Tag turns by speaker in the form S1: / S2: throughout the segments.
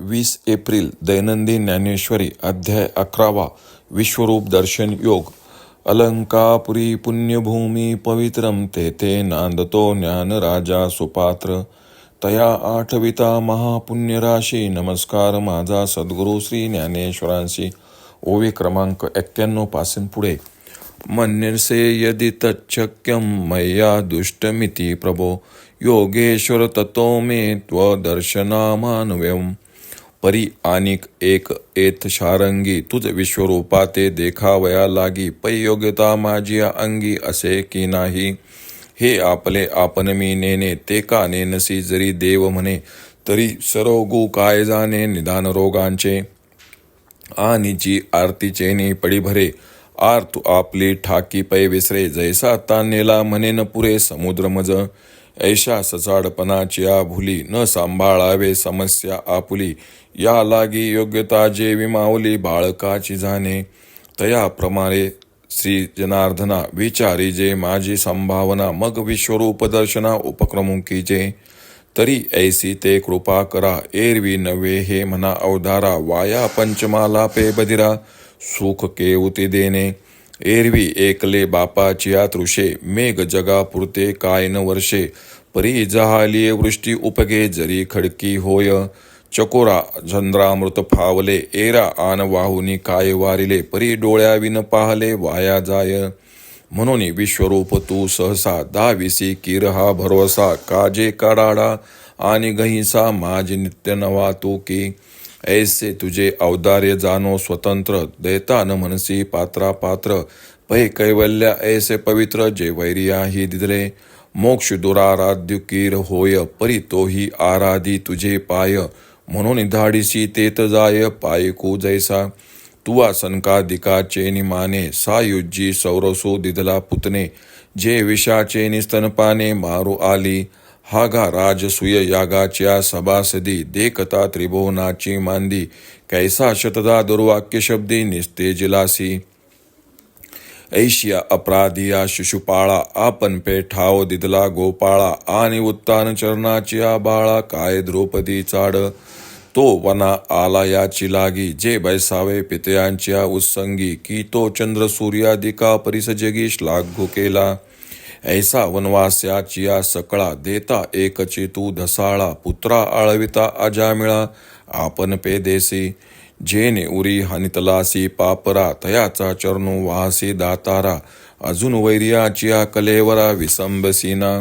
S1: वीस एप्रिल दैनंदिन ज्ञानेश्वरी अध्याय अकरावा विश्वरूप दर्शन योग. अलंकापुरी पुण्यभूमी पवित्रम तेथे नांदतो ज्ञान राजा सुपात्र. तया आठविता महापुण्यराशी नमस्कार माझा सद्गुरू श्री ज्ञानेश्वरांशी. ओवी क्रमांक एक्क्याण्णवपासून पुढे. मन्यसे यदि तच्छक्यं मय्या दुष्टमिति प्रभो. योगेश्वर ततो मे त्वदर्शनामानव्यम्. परी आणिक एक एथ शारंगी तुझ विश्वरूपा ते देखावया लागी पै योग्यता माझी अंगी असे की नाही? हे आपले आपण मी नेने ते का नेनसी जरी देव म्हणे तरी सरोगू काय जाणे निदान रोगांचे? आणि जी आरतीचे नि पडी भरे आर तू आपली ठाकी पै विसरे जैसा तानेला म्हणेन पुरे समुद्र मज ऐशा सचाडपणाची आ भुली न सांभाळावे समस्या आपुली. या लागी योग्यता जे विमावली बाळकाची जाणे. तयाप्रमाणे श्री जनार्दना विचारी जे माझी संभावना मग विश्वरूप दर्शना उपक्रमुखी जे तरी ऐसी ते कृपा करा एरवी नवे हे म्हणा अवधारा वाया पंचमाला पे बदिरा सुख केवती देणे. एरवी एकले बापाची तृषे मेघ जगा पुरते काय न वर्षे परी जहालिये वृष्टी उपगे जरी खडकी होय चकोरा झंद्रामृत फावले एरा आन वाहुनी काय वारिले परी डोळ्याविन पाहले वाया जाय. म्हणून विश्वरूप तू सहसा दाविसी किर हा भरोसा काजे काडाडा आणि गहिसा माझी नित्य नवा तू की. ऐसे तुझे औदार्य जानो स्वतंत्र देता न मनसी पात्रा पात्र। पै कैवल्य ऐसे पवित्र जे वैरियाही दिदले। मोक्ष दुराराध्य कीर होय परी तोही आराधी तुझे पाय। म्हणून धाडीसी तेत जाय पायकू जैसा। तुवा सनकादिकाचे माने सायुज्जी सौरसो दिदला पुतने। जे विषाचे निस्तनपाने मारू आली। हागा राजसूय यागाच्या सभासदी देखता त्रिभुवनाची मांदी. कैसा शतदा दुर्वाक्य शब्दी निस्तेजिलासी ऐशिया अपराधिया शिशुपाळा आपण पेठाव दिदला गोपाळा आणि उत्तान चरणाची बाळा काय द्रौपदी चाड. तो वना आला याची लागी जे बैसावे पितयांच्या उत्संगी की तो चंद्र सूर्यादिका परिसजगी श्लाघ्य केला. ऐसा वनवास्याचिया सकळा देता एकची तू धसाळा पुत्रा आळविता अजामिळा आपण पे देसी जेने उरी हनितलासी पापरा तयाचा चरणू वाहसी दातारा अजून वैर्याचिया कलेवरा विसंबसीना.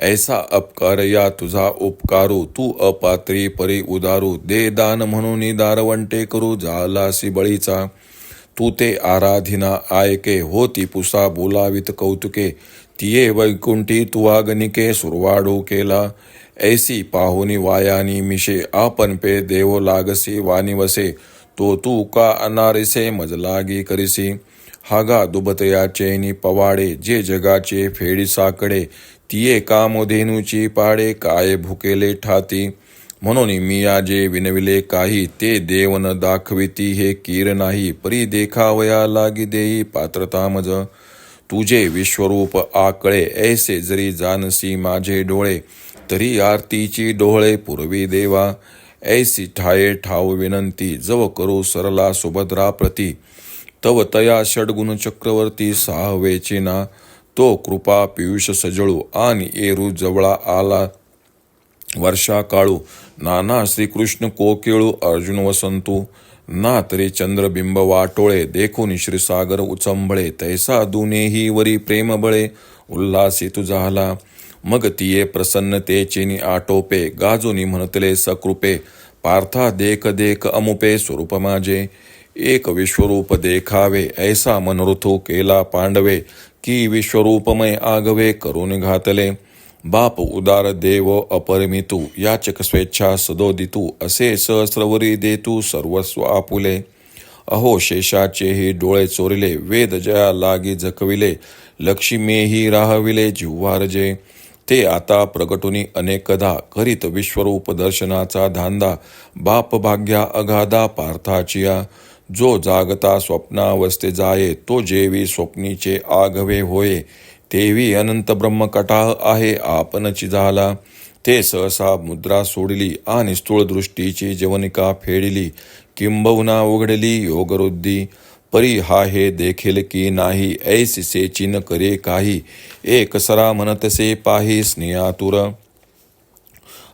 S1: ऐसा अपकार या तुझा उपकारू तू अपात्री परी उदारू दे दान म्हणून दारवंटे करू झालासी बळीचा. तू ते आराधिना आयके होती पुसा बोलावित कौतुके तिये वैकुंठी तुवागनिके सुरवाडू केला। ऐसी पाहुनी वायानी मिशे आपण पे देव लागसी वानिवसे। तो तू का अनारिसे मजलागी करिसी। हागा दुबतया चैनी पवाडे जे जगाचे फेडी साकडे। तिये कामधेनूची पाडे काय भुकेले ठाती। म्हणून मी जे विनविले काही ते देवन दाखविती हे कीर नाही। परी देखावया लागी देई पात्रता मज। तुझे विश्वरूप आकळे ऐसे जरी जानसी माझे डोळे तरी आरतीची डोळे पूर्वी देवा. ऐसी ठाये ठाव विनंती जव करू सरला सुभद्रा प्रती तव तया षडगुण चक्रवर्ती सहावेची ना तो कृपा पियुष सजळू आणि एरू जवळा आला. वर्षा काळू नाना श्रीकृष्ण कोकिळू अर्जुन वसंतू. ना तरी चंद्रबिंब वाटोळे देखून श्रीसागर उचंबळे तैसा दुनेही वरी प्रेमबळे उल्हासी तुझाला झाला. मग तिये प्रसन्नतेचिनी आटोपे गाजोनी म्हणतले सकृपे पार्था देख देख अमुपे स्वरूप माझे. एक विश्वरूप देखावे ऐसा मनोरथो केला पांडवे की विश्वरूपमय आगवे करून घातले. बाप उदार देव अपरिमितू याचक स्वेच्छा सदोदितू असे सहस्रवरी देतू सर्वस्व आपुले अहो शेषाचेही डोळे चोरिले वेद जया लागी जखविले लक्ष्मीही राहविले जिव्हारजे ते आता प्रगटुनी अनेकदा करीत विश्वरूप दर्शनाचा धांदा बाप भाग्या अगाधा पार्थाचिया जो जागता स्वप्नावस्थे जाये तो जेवी स्वप्नीचे आघवे होये. तेवी अनंत ब्रह्मकटाह आहे आपणची झाला. ते सहसा मुद्रा सोडली आणि स्थूळ दृष्टीची जवनिका फेडिली. किंबहुना उघडली योगरुद्धी. परी हा हे देखील की नाही ऐस चिन करे काही. एक सरा म्हणतसे पाही स्नेहातुर.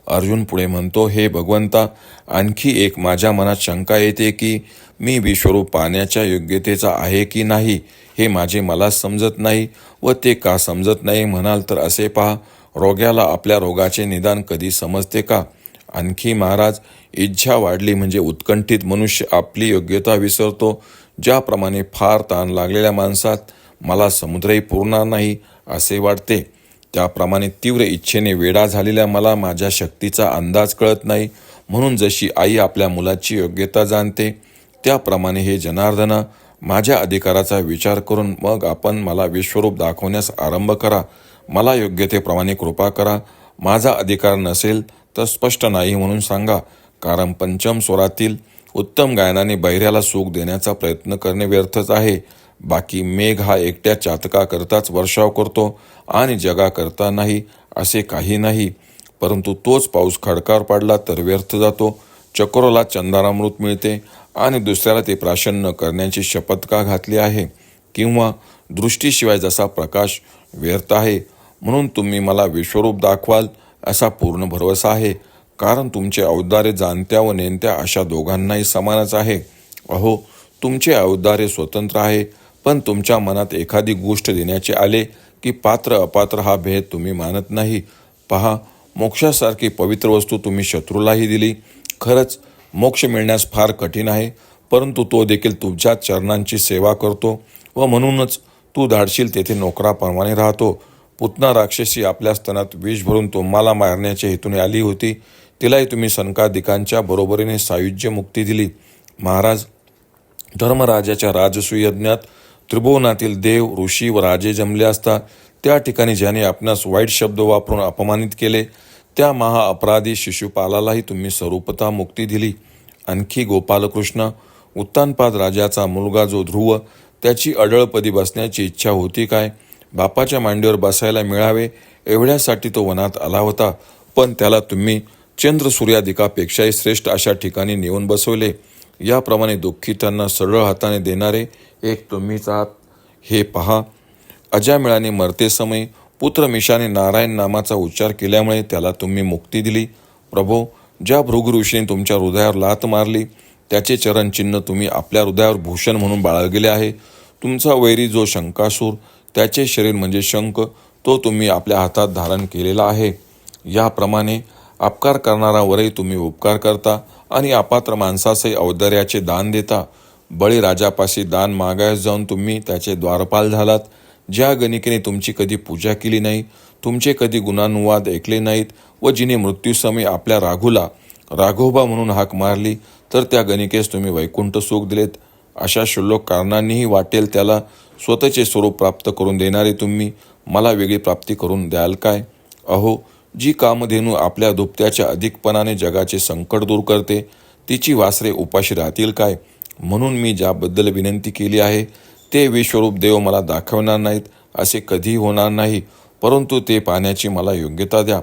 S1: अर्जुन पुढे म्हणतो हे भगवंता आणखी एक माझ्या मनात शंका येते की मी विश्वरूप पाहण्याच्या योग्यतेचा आहे की नाही हे माझे मला समजत नाही व ते का समजत नाही म्हणाल तर असे पहा रोग्याला आपल्या रोगाचे निदान कधी समजते का? आणखी महाराज इच्छा वाढली म्हणजे उत्कंठित मनुष्य आपली योग्यता विसरतो ज्याप्रमाणे फार ताण लागलेल्या माणसात मला समुद्रही पुरणार नाही असे वाटते. त्याप्रमाणे तीव्र इच्छेने वेडा झालेल्या मला माझ्या शक्तीचा अंदाज कळत नाही. म्हणून जशी आई आपल्या मुलाची योग्यता जाणते त्याप्रमाणे हे जनार्दना माझ्या अधिकाराचा विचार करून मग आपण मला विश्वरूप दाखवण्यास आरंभ करा. मला योग्यतेप्रमाणे कृपा करा. माझा अधिकार नसेल तर स्पष्ट नाही म्हणून सांगा. कारण पंचम स्वरातील उत्तम गायनाने बहिऱ्याला सुख देण्याचा प्रयत्न करणे व्यर्थच आहे. बाकी मेघ हा एकट्या चातकाकरताच वर्षाव करतो आणि जगाकरता नाही असे काही नाही. परंतु तोच पाऊस खडकार पाडला तर व्यर्थ जातो. चक्रोला चंदारामृत मिळते आणि दुसऱ्याला ते प्राशन्न करण्याची शपथ का घातली आहे? किंवा दृष्टीशिवाय जसा प्रकाश व्यर्थ आहे म्हणून तुम्ही मला विश्वरूप दाखवाल असा पूर्ण भरवसा आहे. कारण तुमचे औदार्य जाणत्या व नेणत्या अशा दोघांनाही समानच आहे. अहो तुमचे औदार्य स्वतंत्र आहे. पण तुमच्या मनात एखादी गोष्ट देण्याचे आले की पात्र अपात्र हा भेद तुम्ही मानत नाही. पहा मोक्षासारखी पवित्र वस्तू तुम्ही शत्रूलाही दिली. खरंच मोक्ष मिळण्यास फार कठीण आहे परंतु तो देखील तुमच्या चरणांची सेवा करतो व म्हणूनच तू धाडशील तेथे नोकराप्रमाणे राहतो. पुतना राक्षसी आपल्या स्तनात विष भरून तुम्हाला मारण्याच्या हेतूने आली होती. तिलाही तुम्ही सनकादिकांच्या बरोबरीने सायुज्य मुक्ती दिली. महाराज धर्मराजाच्या राजसूयज्ञात त्रिभुवनातील देव ऋषी व राजे जमले असता त्या ठिकाणी ज्याने आपणास वाईट शब्द वापरून अपमानित केले त्या महाअपराधी शिशुपालालाही तुम्ही स्वरूपता मुक्ती दिली. आणखी गोपालकृष्ण उत्तानपाद राजाचा मुलगा जो ध्रुव त्याची अडळपदी बसण्याची इच्छा होती काय? बापाच्या मांडीवर बसायला मिळावे एवढ्यासाठी तो वनात आला होता. पण त्याला तुम्ही चंद्र सूर्यादिकापेक्षाही श्रेष्ठ अशा ठिकाणी नेऊन बसवले. याप्रमाणे दुःखितांना सरळ हाताने देणारे एक तुम्हीच आहात. हे पहा अजामिळाने मरते समय पुत्र मिशाने नारायण नामाचा उच्चार केल्यामुळे त्याला तुम्ही मुक्ती दिली. प्रभो ज्या भृगऋषीने तुमच्या हृदयावर लात मारली त्याचे चरणचिन्ह तुम्ही आपल्या हृदयावर भूषण म्हणून बाळगले आहे. तुमचा वैरी जो शंकासूर त्याचे शरीर म्हणजे शंख तो तुम्ही आपल्या हातात धारण केलेला आहे. याप्रमाणे अपकार करणारावरही तुम्ही उपकार करता. आणि अपात्र माणसासही औदर्याचे दान देता. बळीराजापाशी दान मागायस जाऊन तुम्ही त्याचे द्वारपाल झालात. ज्या गणिकेने तुमची कधी पूजा केली नाही तुमचे कधी गुणानुवाद ऐकले नाहीत व जिने मृत्यूसमयी आपल्या राघूला राघोबा म्हणून हाक मारली तर त्या गणिकेस तुम्ही वैकुंठ सुख दिलेत. अशा शुल्लक कारणांनीही वाटेल त्याला स्वतःचे स्वरूप प्राप्त करून देणारे तुम्ही मला वेगळी प्राप्ती करून द्याल काय? अहो जी कामधेनू आपल्या दुपत्याच्या अधिकपणाने जगाचे संकट दूर करते तिची वासरे उपाशी राहतील काय? म्हणून मी ज्याबद्दल विनंती केली आहे ते विश्वरूप देव मला दाखवणार नाहीत असे कधीही होणार नाही परंतु ते पाहण्याची मला योग्यता द्या.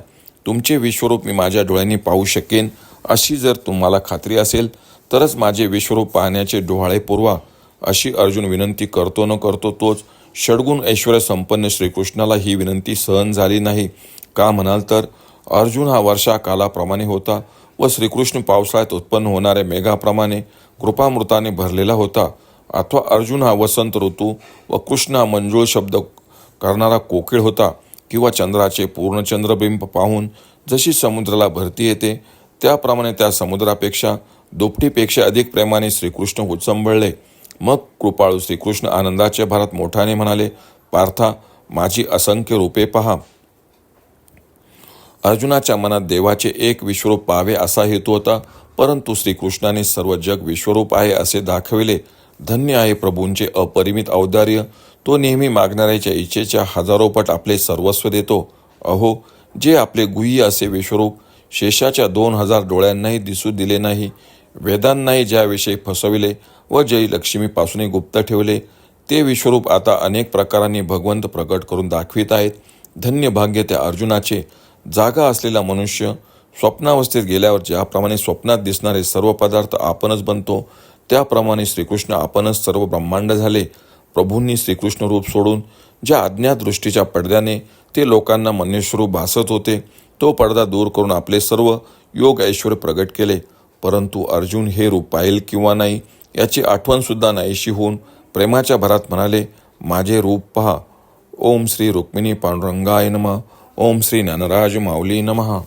S1: तुमचे विश्वरूप मी माझ्या डोळ्यांनी पाहू शकेन अशी जर तुम्हाला खात्री असेल तरच माझे विश्वरूप पाहण्याचे डोहाळे पुरवा. अशी अर्जुन विनंती करतो न करतो तोच षडगुण ऐश्वर संपन्न श्रीकृष्णाला ही विनंती सहन झाली नाही. का म्हणाल तर अर्जुन हा वर्षा कालाप्रमाणे होता व श्रीकृष्ण पावसाळ्यात उत्पन्न होणाऱ्या मेघाप्रमाणे कृपामृताने भरलेला होता. अथवा अर्जुन हा वसंत ऋतू व कृष्ण हा मंजूळ शब्द करणारा कोकिळ होता किंवा चंद्राचे पूर्ण चंद्रबिंब पाहून जशी समुद्राला भरती येते त्याप्रमाणे त्या समुद्रापेक्षा दुपटीपेक्षा अधिक प्रेमाने श्रीकृष्ण उचंबळले. मग कृपाळू श्रीकृष्ण आनंदाच्या भरात मोठ्याने म्हणाले पार्था माझी असंख्य रूपे पहा. अर्जुनाच्या मनात देवाचे एक विश्वरूप पाहावे असा हेतू होता परंतु श्रीकृष्णाने सर्व जग विश्वरूप आहे असे दाखविले. धन्य आहे प्रभूंचे अपरिमित औदार्य. तो नेहमी मागणाऱ्याच्या इच्छेच्या हजारोपट आपले सर्वस्व देतो. अहो जे आपले गुह्य असे विश्वरूप शेषाच्या दोन हजार डोळ्यांनाही दिसू दिले नाही. वेदांनाही ज्याविषयी फसविले व जयी लक्ष्मीपासूनही गुप्त ठेवले ते विश्वरूप आता अनेक प्रकारांनी भगवंत प्रकट करून दाखवित आहेत. धन्य भाग्य त्या अर्जुनाचे. जागा असलेला मनुष्य स्वप्नावस्थेत गेल्यावर ज्याप्रमाणे स्वप्नात दिसणारे सर्व पदार्थ आपणच बनतो त्याप्रमाणे श्रीकृष्ण आपणच सर्व ब्रह्मांड झाले. प्रभूंनी श्रीकृष्ण रूप सोडून ज्या अज्ञात दृष्टीच्या पडद्याने ते लोकांना मनुष्यरूप भासत होते तो पडदा दूर करून आपले सर्व योग ऐश्वर प्रगट केले. परंतु अर्जुन हे रूप पाहिल किंवा नाही याची आठवणसुद्धा नाहीशी होऊन प्रेमाच्या भरात म्हणाले माझे रूप पहा. ओम श्री रुक्मिणी पांडुरंगाय नमः. ओम श्री ज्ञानराज माऊली नमः.